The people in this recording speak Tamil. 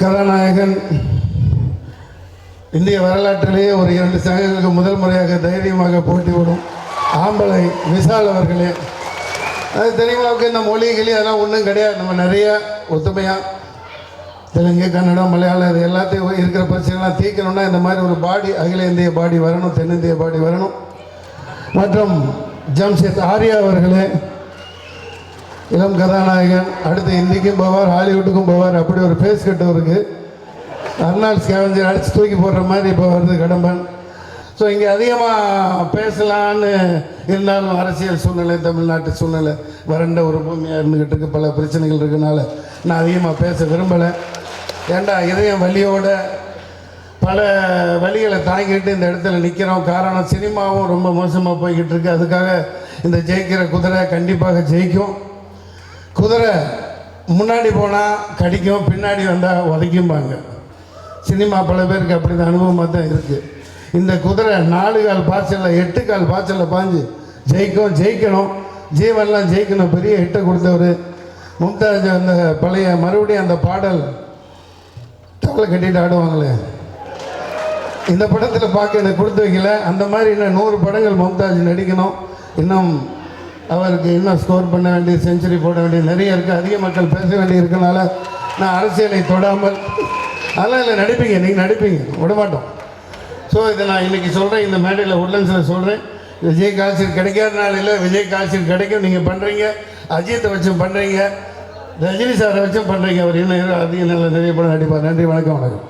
கதாநாயகன். இந்திய வரலாற்றிலேயே ஒரு இரண்டு சங்கங்களுக்கு முதல் முறையாக தைரியமாக போட்டி விடும் ஆம்பளை விசால் அவர்களே. அது தெரியுமாவுக்கு இந்த மொழி கிளி அதெல்லாம் ஒன்றும் கிடையாது. நம்ம நிறைய ஒத்துமையாக தெலுங்கு கன்னடம் மலையாளம் இது எல்லாத்தையும் இருக்கிற பிரச்சனைலாம் தீர்க்கணும்னா இந்த மாதிரி ஒரு பாடி அகில இந்திய பாடி வரணும் தென்னிந்திய பாடி வரணும். மற்றும் ஜம்ஷேத் ஆர்யா அவர்களே இளம் கதாநாயகன் அடுத்து இந்திக்கும் போவார் ஹாலிவுட்டுக்கும் போவார் அப்படி ஒரு பேஸ் கட்டு இருக்கு அர்னால் ஸ்கேவஞ்சர் அடித்து தூக்கி போடுற மாதிரி இப்போ வருது கடம்பன். ஸோ இங்கே அதிகமாக பேசலான்னு இருந்தாலும் அரசியல் சூழ்நிலை தமிழ்நாட்டு சூழ்நிலை வறண்ட ஒரு பூமியாக இருந்துக்கிட்டு இருக்கு. பல பிரச்சனைகள் இருக்கனால நான் அதிகமாக பேச விரும்பலை. ஏண்டா இதயம் வழியோட பல வழிகளை தாங்கிட்டு இந்த இடத்துல நிற்கிறோம் காரணம் சினிமாவும் ரொம்ப மோசமாக போய்கிட்டு இருக்கு. அதுக்காக இந்த ஜெயிக்கிற குதிரை கண்டிப்பாக ஜெயிக்கும். குதிரை முன்னாடி போனால் கடிக்கும் பின்னாடி வந்தால் உதைக்கும்பாங்க. சினிமா பல பேருக்கு அப்படி தான் அனுபவமாக தான் இருக்குது இந்த குதிரை நாலு கால் பாய்ச்சலில் எட்டு கால் பாய்ச்சலில் பாஞ்சு ஜெயிக்கும் ஜெயிக்கணும். ஜீவன்லாம் ஜெயிக்கணும் பெரிய ஹிட்டை கொடுத்தவர். மும்தாஜ் அந்த பழைய மறுபடியும் அந்த பாடல் தவளை கட்டிட்டு ஆடுவாங்களே. இந்த படத்தில் பார்க்க எனக்கு கொடுத்து வைக்கல. அந்த மாதிரி இன்னும் நூறு படங்கள் மும்தாஜ் நடிக்கணும். இன்னும் அவருக்கு இன்னும் ஸ்கோர் பண்ண வேண்டிய செஞ்சுரி போட வேண்டிய நிறைய இருக்குது அதிக மக்கள் பேச வேண்டி இருக்கனால நான் அரசியலை தொடாமல் அதெல்லாம் இல்லை நடிப்பீங்க நீங்கள் நடிப்பீங்க விடமாட்டோம். ஸோ இதை நான் இன்றைக்கி சொல்கிறேன் இந்த மேடையில் உட்லன்ஸில் சொல்கிறேன் விஜய் கால்சீட் கிடைக்காத நாளில் விஜய் கால்சீட் கிடைக்கும். நீங்கள் பண்ணுறீங்க அஜித்தை வச்சும் பண்ணுறீங்க ரஜினி சாரை வச்சும் பண்ணுறீங்க அவர் இன்னும் அதிக நல்ல நிறைய படம் நடிப்பார். நன்றி வணக்கம் வணக்கம்.